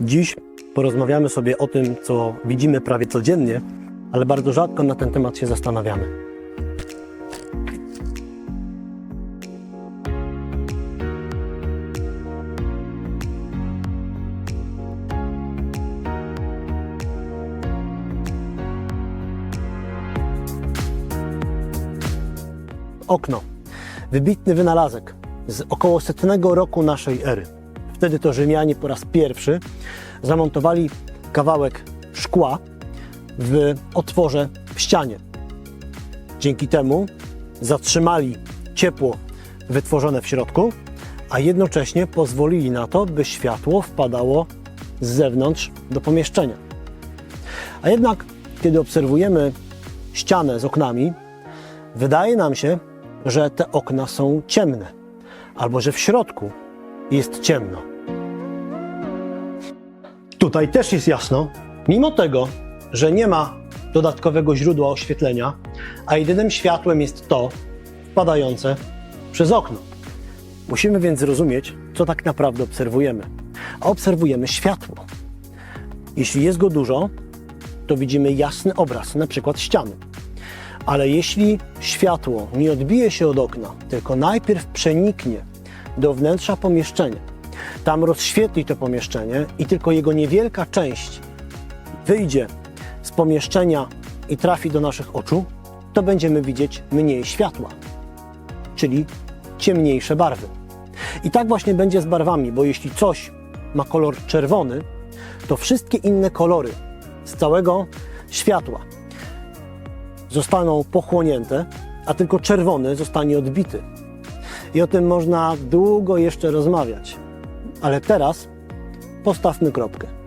Dziś porozmawiamy sobie o tym, co widzimy prawie codziennie, ale bardzo rzadko na ten temat się zastanawiamy. Okno. Wybitny wynalazek z około setnego roku naszej ery. Wtedy to Rzymianie po raz pierwszy zamontowali kawałek szkła w otworze w ścianie. Dzięki temu zatrzymali ciepło wytworzone w środku, a jednocześnie pozwolili na to, by światło wpadało z zewnątrz do pomieszczenia. A jednak, kiedy obserwujemy ścianę z oknami, wydaje nam się, że te okna są ciemne, albo że w środku jest ciemno. Tutaj też jest jasno, mimo tego, że nie ma dodatkowego źródła oświetlenia, a jedynym światłem jest to wpadające przez okno. Musimy więc zrozumieć, co tak naprawdę obserwujemy. A obserwujemy światło. Jeśli jest go dużo, to widzimy jasny obraz, na przykład ściany. Ale jeśli światło nie odbije się od okna, tylko najpierw przeniknie do wnętrza pomieszczenia, tam rozświetli to pomieszczenie i tylko jego niewielka część wyjdzie z pomieszczenia i trafi do naszych oczu, to będziemy widzieć mniej światła, czyli ciemniejsze barwy. I tak właśnie będzie z barwami, bo jeśli coś ma kolor czerwony, to wszystkie inne kolory z całego światła zostaną pochłonięte, a tylko czerwony zostanie odbity. I o tym można długo jeszcze rozmawiać. Ale teraz postawmy kropkę.